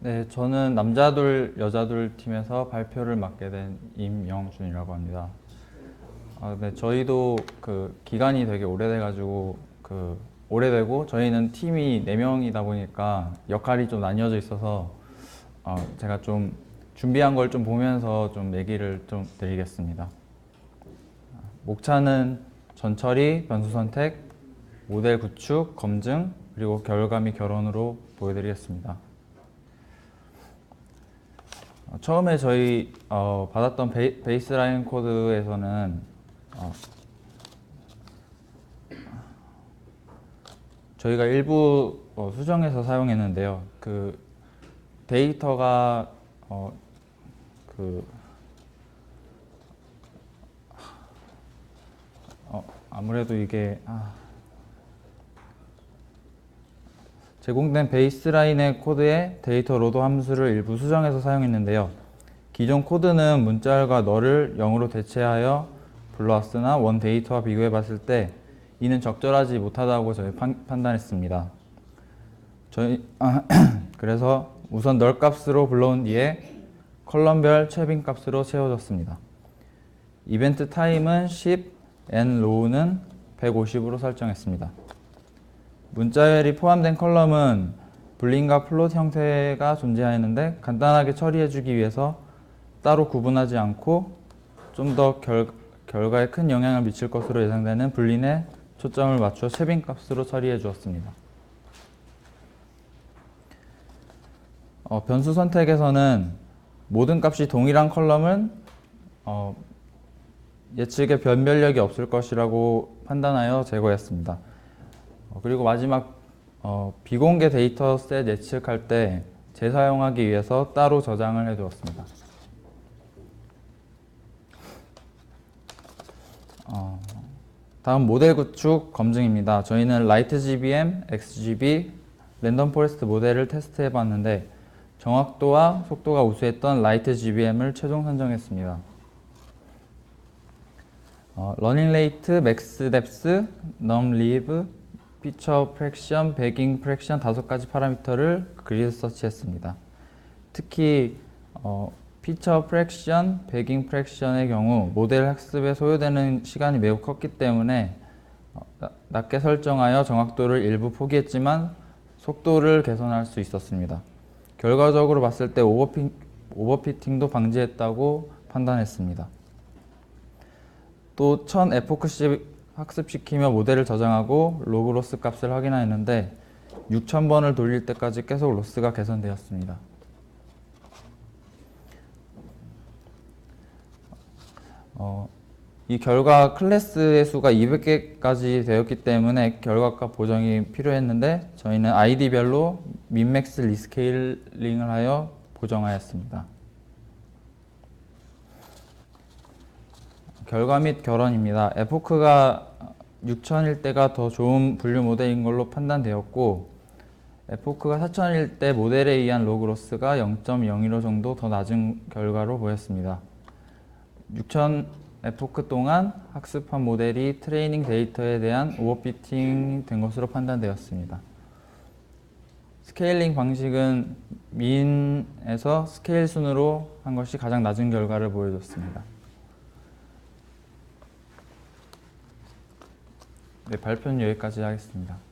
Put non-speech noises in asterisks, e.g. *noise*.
네, 저는 남자둘, 여자둘 팀에서 발표를 맡게 된 임영준이라고 합니다. 아, 네, 저희도 그 기간이 되게 오래돼가지고 그 오래되고 저희는 팀이 네 명이다 보니까 역할이 좀 나뉘어져 있어서 어, 제가 좀 준비한 걸 좀 보면서 좀 얘기를 좀 드리겠습니다. 목차는 전처리, 변수 선택, 모델 구축, 검증, 그리고 결과 및 결론으로 보여드리겠습니다. 어, 처음에 저희 어, 받았던 베이, 베이 스 라인 코드에서는 어, 저희가 일부 어, 수정해서 사용했는데요. 그 데이터가 어, 그 어, 아무래도 이게 아, 제공된 베이스라인의 코드에 데이터 로드 함수를 일부 수정해서 사용했는데요. 기존 코드는 문자열과 너를 0으로 대체하여 불러왔으나 원 데이터와 비교해 봤을 때 이는 적절하지 못하다고 저희 판, 판단했습니다. 저희 아, *clears throat* 그래서 우선 널 값으로 불러온 뒤에 컬럼별 최빈 값으로 채워졌습니다. 이벤트 타임은 10, n 로우는 150으로 설정했습니다. 문자열이 포함된 컬럼은 불린과 플롯 형태가 존재하였는데 간단하게 처리해주기 위해서 따로 구분하지 않고 좀 더 결과에 큰 영향을 미칠 것으로 예상되는 불린에 초점을 맞춰 최빈 값으로 처리해 주었습니다. 어, 변수 선택에서는 모든 값이 동일한 컬럼은 어, 예측에 변별력이 없을 것이라고 판단하여 제거했습니다. 어, 그리고 마지막 어, 비공개 데이터셋 예측할 때 재사용하기 위해서 따로 저장을 해두었습니다. 어, 다음 모델 구축 검증입니다. 저희는 라이트 GBM, XGB, 랜덤 포레스트 모델을 테스트해 봤는데 정확도와 속도가 우수했던 라이트 GBM을 최종 선정했습니다. 어, 러닝 레이트, 맥스 뎁스, 넘 리브, 피처 프랙션, 배깅 프랙션 다섯 가지 파라미터를 그리드 서치했습니다. 특히 어, 피처 프랙션, 배깅 프랙션의 경우 모델 학습에 소요되는 시간이 매우 컸기 때문에 어, 나- 낮게 설정하여 정확도를 일부 포기했지만 속도를 개선할 수 있었습니다. 결과적으로 봤을 때 오버피, 오버피팅도 방지했다고 판단했습니다. 또 1000 에포크씩 학습시키며 모델을 저장하고 로그 로스 값을 확인하였는데 6000번을 돌릴 때까지 계속 로스가 개선되었습니다. 어, 이 결과 클래스의 수가 200개까지 되었기 때문에 결과값 보정이 필요했는데 저희는 아이디별로 민맥스 리스케일링을 하여 보정하였습니다. 결과 및 결론입니다. 에포크가 6000일 때가 더 좋은 분류 모델인 걸로 판단되었고 에포크가 4000일 때 모델에 의한 로그 로스가 0.015 정도 더 낮은 결과로 보였습니다. 6000 에포크 동안 학습한 모델이 트레이닝 데이터에 대한 오버피팅 된 것으로 판단되었습니다. 스케일링 방식은 민에서 스케일 순으로 한 것이 가장 낮은 결과를 보여줬습니다. 네, 발표는 여기까지 하겠습니다.